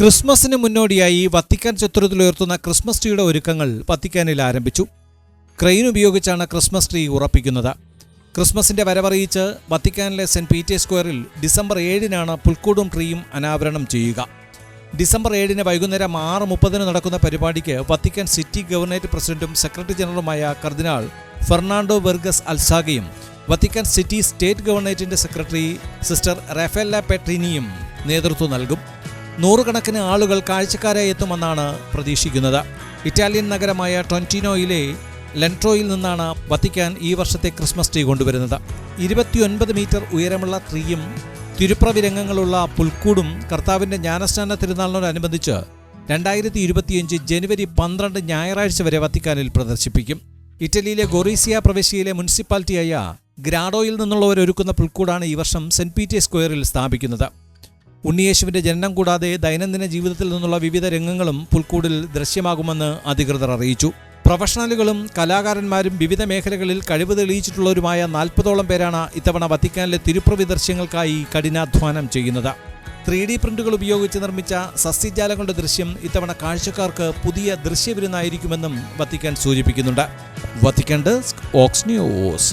ക്രിസ്മസിന് മുന്നോടിയായി Vatican ചത്തുരത്തിലുയർത്തുന്ന Christmas ട്രീയുടെ ഒരുക്കങ്ങൾ വത്തിക്കാനിൽ ആരംഭിച്ചു. ക്രെയിൻ ഉപയോഗിച്ചാണ് ക്രിസ്മസ് ട്രീ ഉറപ്പിക്കുന്നത്. ക്രിസ്മസിന്റെ വരവറിയിച്ച് വത്തിക്കാനിലെ സെന്റ് പീറ്റേഴ്സ് സ്ക്വയറിൽ ഡിസംബർ ഏഴിനാണ് പുൽക്കൂടും ട്രീയും അനാവരണം ചെയ്യുക. ഡിസംബർ ഏഴിന് വൈകുന്നേരം ആറ് മുപ്പതിന് നടക്കുന്ന പരിപാടിക്ക് വത്തിക്കാൻ സിറ്റി ഗവർണേറ്റ് പ്രസിഡന്റും സെക്രട്ടറി ജനറലുമായ കർദിനാൾ ഫെർണാണ്ടോ വെർഗസ് അൽസാഗയും വത്തിക്കാൻ സിറ്റി സ്റ്റേറ്റ് ഗവർണേറ്റിന്റെ സെക്രട്ടറി സിസ്റ്റർ റാഫേല പെട്രിനിയും നേതൃത്വം നൽകും. നൂറുകണക്കിന് ആളുകൾ കാഴ്ചക്കാരായി എത്തുമെന്നാണ് പ്രതീക്ഷിക്കുന്നത്. ഇറ്റാലിയൻ നഗരമായ ട്വന്റിനോയിലെ ലെൻട്രോയിൽ നിന്നാണ് വത്തിക്കാൻ ഈ വർഷത്തെ ക്രിസ്മസ് ട്രീ കൊണ്ടുവരുന്നത്. ഇരുപത്തിയൊൻപത് മീറ്റർ ഉയരമുള്ള ട്രീയും തിരുപ്രവിരംഗങ്ങളുള്ള പുൽക്കൂടും കർത്താവിന്റെ ജ്ഞാനസ്നാന തിരുനാളിനോടനുബന്ധിച്ച് രണ്ടായിരത്തി ഇരുപത്തിയഞ്ച് ജനുവരി പന്ത്രണ്ട് ഞായറാഴ്ച വരെ വത്തിക്കാനിൽ പ്രദർശിപ്പിക്കും. ഇറ്റലിയിലെ ഗൊറീസിയ പ്രവിശ്യയിലെ മുനിസിപ്പാലിറ്റിയായ ഗ്രാഡോയിൽ നിന്നുള്ളവരൊരുക്കുന്ന പുൽക്കൂടാണ് ഈ വർഷം സെന്റ് പീറ്റേഴ്സ് സ്ക്വയറിൽ സ്ഥാപിക്കുന്നത്. ഉണ്ണിയേശുവിന്റെ ജനനം കൂടാതെ ദൈനംദിന ജീവിതത്തിൽ നിന്നുള്ള വിവിധ രംഗങ്ങളും പുൽക്കൂടിൽ ദൃശ്യമാകുമെന്ന് അധികൃതർ അറിയിച്ചു. പ്രൊഫഷണലുകളും കലാകാരന്മാരും വിവിധ മേഖലകളിൽ കഴിവ് തെളിയിച്ചിട്ടുള്ളവരുമായ നാൽപ്പതോളം പേരാണ് ഇത്തവണ വത്തിക്കാനിലെ തിരുപ്രവി ദൃശ്യങ്ങൾക്കായി കഠിനാധ്വാനം ചെയ്യുന്നത്. ത്രീ ഡി പ്രിന്റുകൾ ഉപയോഗിച്ച് നിർമ്മിച്ച സസ്യജാലങ്ങളുടെ ദൃശ്യം ഇത്തവണ കാഴ്ചക്കാർക്ക് പുതിയ ദൃശ്യവിരുന്നായിരിക്കുമെന്നും വത്തിക്കാൻ സൂചിപ്പിക്കുന്നുണ്ട്. വത്തിക്കാൻ ഡെസ്ക് ഓക്സ് ന്യൂസ്.